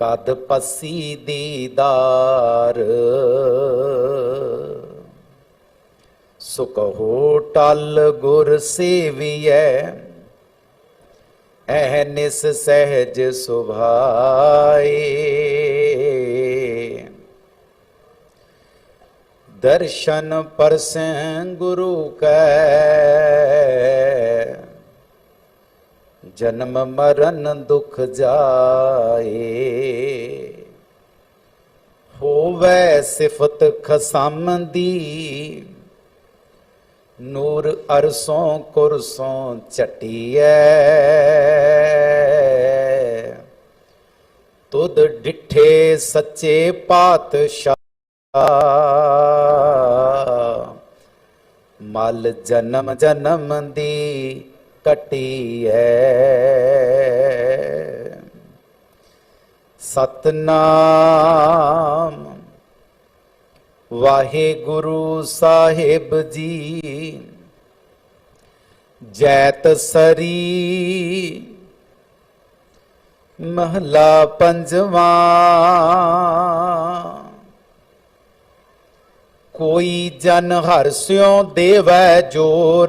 ਕਦ ਪਸੀ ਦੀਦਾਰ? ਸੁਖ ਹੋ ਟਲ ਗੁਰ ਸੇਵੀਐ ਨਿਸ ਸਹਿਜ ਸੁਭਾਏ। ਦਰਸ਼ਨ ਪਰਸੈ ਗੁਰੂ ਕੈ ਜਨਮ ਮਰਨ ਦੁਖ ਜਾਏ। ਹੋਵੇ ਸਿਫਤ ਖਸਮ ਦੀ। ਨੂਰ ਅਰਸੋਂ ਕੁਰਸੋਂ ਚਟੀਐ। ਤੁਧ ਡਿਠੇ ਸੱਚੇ ਪਾਤਸ਼ਾਹ। ਮਲ ਜਨਮ ਜਨਮ ਦੀ। ਕਟੀਐ। ਸਤਨਾਮ ਵਾਹਿਗੁਰੂ ਸਾਹਿਬ ਜੀ, ਜੈਤ ਸਰੀ ਮਹਲਾ ਪੰਜਵਾਂ। ਕੋਈ ਜਨ ਹਰ ਹਰਸਿਓ ਦੇਵੈ ਜੋਰ।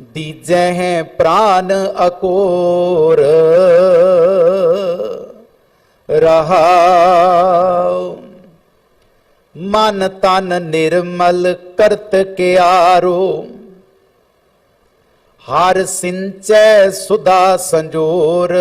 ਦੀਜੈ ਹੈ ਪ੍ਰਾਨ ਅਕੋਰ। ਰਹਾਉ, ਮਨ ਤਨ ਨਿਰਮਲ ਕਰਤ ਕਿਆਰੋ। ਹਰ ਸਿੰਚੈ ਸੁਦਾ ਸੰਜੋਰ।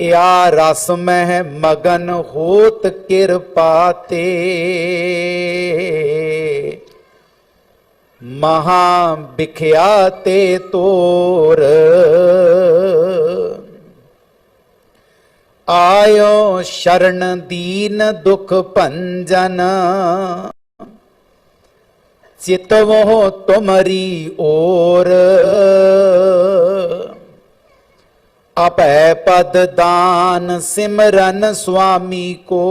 ਇਆ ਰਸ ਮਹਿ ਮਗਨ ਹੋਤ ਕਿਰਪਾ ਤੇ। ਮਹਾ ਵਿਖਿਆ ਤੇ ਤੋਰ। ਆਇਓ ਸ਼ਰਨ ਦੀਨ ਦੁਖ ਭੰਜਨ। ਚਿਤਵੋ ਤੁਮਰੀ ਓਰ। ਆਪੈ ਪਦ ਦਾਨ ਸਿਮਰਨ ਸੁਆਮੀ ਕੋ।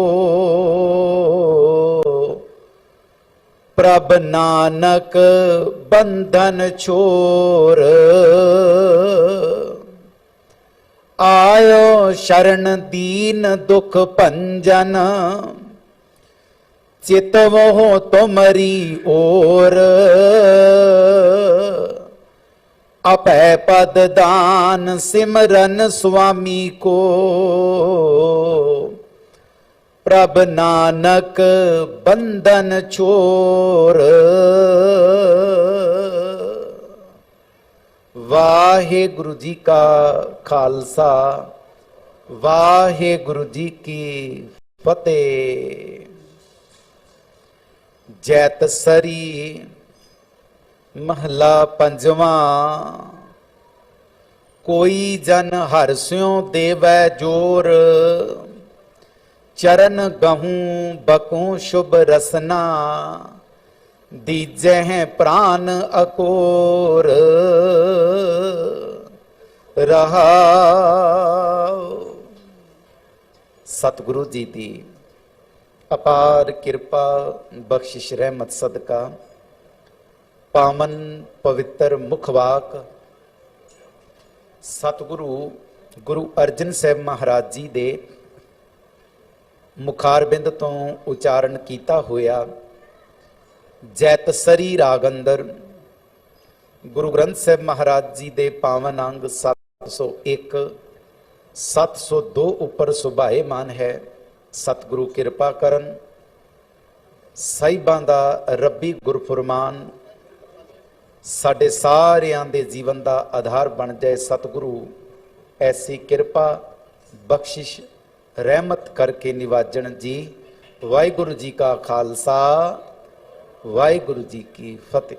ਪ੍ਰਭ ਨਾਨਕ ਬੰਧਨ ਛੋਰ ਆਇਓ ਸ਼ਰਨ ਦੀਨ ਦੁਖ ਭੰਜਨ ਚਿਤਵੋ ਤੁਮਰੀ ਓਰ ਆਪੈ ਪਦ ਦਾਨ ਸਿਮਰਨ ਸੁਆਮੀ ਕੋ ਪ੍ਰਭ ਨਾਨਕ ਬੰਧਨ ਛੋਰ। ਵਾਹਿਗੁਰੂ ਜੀ ਕਾ ਖਾਲਸਾ, ਵਾਹਿਗੁਰੂ ਜੀ ਕੀ ਫਤਿਹ। ਜੈਤ ਸਰੀ, ਮਹਲਾ ਪੰਜਵਾਂ। ਕੋਈ ਜਨ ਹਰਸਿਓ ਦੇਵੈ ਜੋਰ। ਚਰਨ ਗਹੂੰ, ਬਕੂ ਸ਼ੁਭ ਰਸਨਾ। ਦੀਜੈ ਪ੍ਰਾਨ ਅਕੋਰ। ਰਹਾਉ। ਸਤਿਗੁਰੂ ਜੀ ਦੀ ਅਪਾਰ ਕਿਰਪਾ, ਬਖਸ਼ਿਸ਼ ਰਹਿਮਤ ਸਦਕਾ। ਪਾਵਨ ਪਵਿੱਤਰ ਮੁਖਵਾਕ ਸਤਿਗੁਰੂ, ਗੁਰੂ ਅਰਜਨ ਸਾਹਿਬ ਮਹਾਰਾਜ ਜੀ ਦੇ ਮੁਖਾਰਬਿੰਦ ਤੋਂ ਉਚਾਰਨ ਕੀਤਾ ਹੋਇਆ ਜੈਤਸਰੀ ਰਾਗ ਅੰਦਰ ਗੁਰੂ ਗ੍ਰੰਥ ਸਾਹਿਬ ਮਹਾਰਾਜ ਜੀ ਦੇ ਪਾਵਨ ਅੰਗ 701 702 ਉੱਪਰ ਸੁਭਾਏਮਾਨ ਹੈ। ਸਤਿਗੁਰੂ ਕਿਰਪਾ ਕਰਨ। ਸਾਹਿਬਾਂ ਦਾ ਰੱਬੀ ਗੁਰਫਰਮਾਨ ਸਾਡੇ ਸਾਰਿਆਂ ਦੇ ਜੀਵਨ ਦਾ ਆਧਾਰ ਬਣ ਜਾਏ। ਸਤਿਗੁਰੂ, ਐਸੀ ਕਿਰਪਾ, ਬਖਸ਼ਿਸ਼ ਰਹਿਮਤ ਕਰਕੇ ਨਿਵਾਜਣ ਜੀ। ਵਾਹਿਗੁਰੂ ਜੀ ਕਾ ਖਾਲਸਾ ਵਾਹਿਗੁਰੂ ਜੀ ਕੀ ਫਤਿਹ।